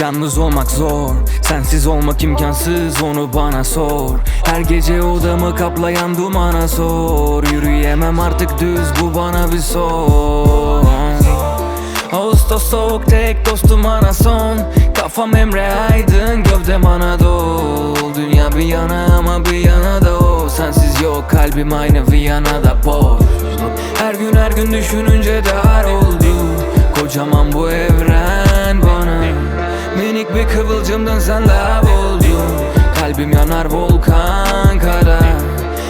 Yalnız olmak zor Sensiz olmak imkansız onu bana sor. Her gece odamı kaplayan dumana sor. Yürüyemem artık düz bu bana bir son. Ağustos soğuk tek dostum ana son. Kafam Emre Aydın gövdem Anadolu. Dünya bir yana ama bir yana da o. Sensiz yok kalbim aynı Viyana'da boş. Her gün her gün düşününce dar oldu. Kocaman bu evren sen lav oldun Kalbim yanar volkan kadar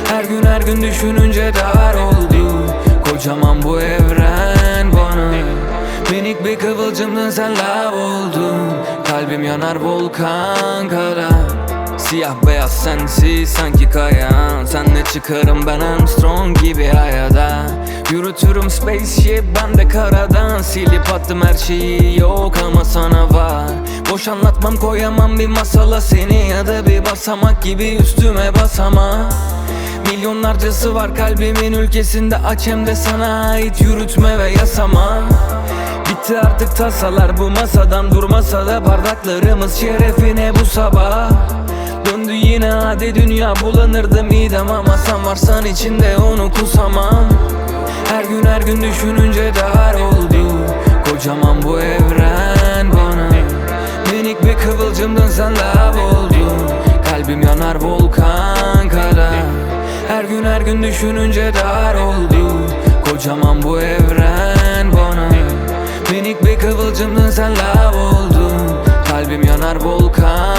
Her gün her gün düşününce dar oldu. Kocaman bu evren bana. Minik bir kıvılcımdın sen lav oldun. Kalbim yanar volkan kadar Siyah beyaz sensiz sanki kayan. Senle çıkarım ben Armstrong gibi hayada Yürütürüm spaceship ben de karadan. Silip attım her şeyi yok ama sana var. Boş anlatmam koyamam bir masala. Seni Ya da bir basamak gibi üstüme basama Milyonlarcası var kalbimin ülkesinde. Aç hem de sana ait yürütme ve yasama. Bitti artık tasalar bu masadan. Durmasa da Bardaklarımız şerefine bu sabah. Döndü yine hadi dünya. Bulanırdı midem Ama sen varsan içinde onu kusamam gün düşününce dar oldu. Kocaman bu evren bana. Minik bir kıvılcımdın sen lav oldun Kalbim yanar volkan kadar. Her gün her gün düşününce dar oldu. Kocaman bu evren bana. Minik bir kıvılcımdın sen lav oldun Kalbim yanar volkan